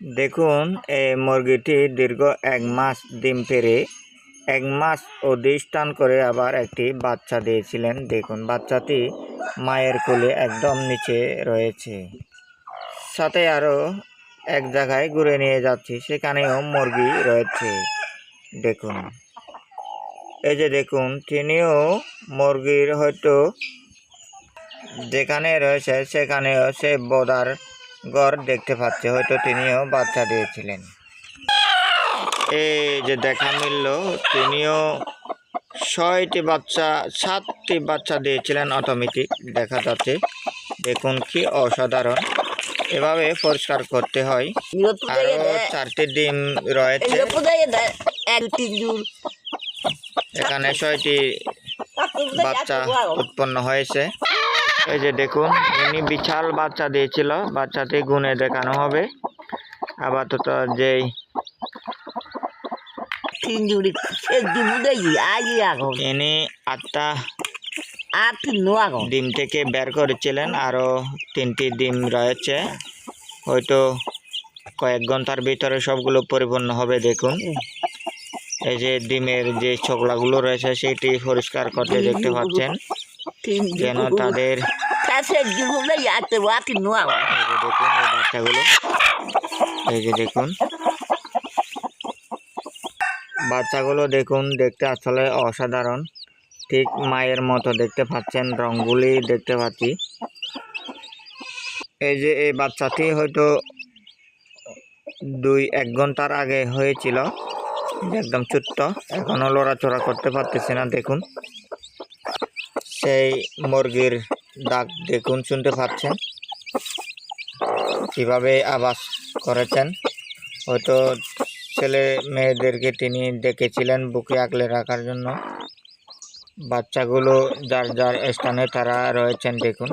দেখুন এই মুরগিটি দীর্ঘ এক মাস ডিম পেরে এক মাস অধিষ্ঠান করে আবার একটি বাচ্চা দিয়েছিলেন। দেখুন, বাচ্চাটি মায়ের কোলে একদম নিচে রয়েছে। সাথে আরও এক জায়গায় ঘুরে নিয়ে যাচ্ছি, সেখানেও মুরগি রয়েছে। দেখুন, এই যে দেখুন, তিনিও মুরগির হয়তো যেখানে রয়েছে সেখানেও সে বদার গড় দেখতে পাচ্ছে হয়তো তিনিও বাচ্চা দিয়েছিলেন। এই যে দেখা মিলল তিনিও ছয়টি বাচ্চা সাতটি বাচ্চা দিয়েছিলেন অটোমেটিক দেখা যাচ্ছে। দেখুন কি অসাধারণ। এভাবে পরিষ্কার করতে হয়। আরও চারটি ডিম রয়েছে। এখানে ছয়টি বাচ্চা উৎপন্ন হয়েছে। এই যে দেখুন ইনি বিশাল বাচ্চা দিয়েছিল। বাচ্চাতে গুনে দেখানো হবে। আপাতত যেই ডিম থেকে বের করেছিলেন আরও তিনটি ডিম রয়েছে। হয়তো কয়েক ঘণ্টার ভিতরে সবগুলো পরিপূর্ণ হবে দেখুন। এই যে ডিমের যে ছোকলাগুলো রয়েছে সেটি পরিষ্কার করতে দেখতে পাচ্ছেন। যেন তাদের দেখুন বাচ্চাগুলো। দেখুন। দেখতে আসলে অসাধারণ। ঠিক মায়ের মতো দেখতে পাচ্ছেন রঙগুলি দেখতে পাচ্ছি। এই যে এই বাচ্চাটি হয়তো দুই এক ঘণ্টার আগে হয়েছিল। একদম ছোট্ট। এখনও লড়াচড়া করতে পারতেছে না দেখুন। সেই মুরগির ডাক দেখুন, শুনতে পাচ্ছেন? কীভাবে আবাস করেছেন? হয়তো ছেলে মেয়েদেরকে তিনি ডেকেছিলেন বুকে আগলে রাখার জন্য। বাচ্চাগুলো যার যার স্থানে তারা রয়েছেন, দেখুন।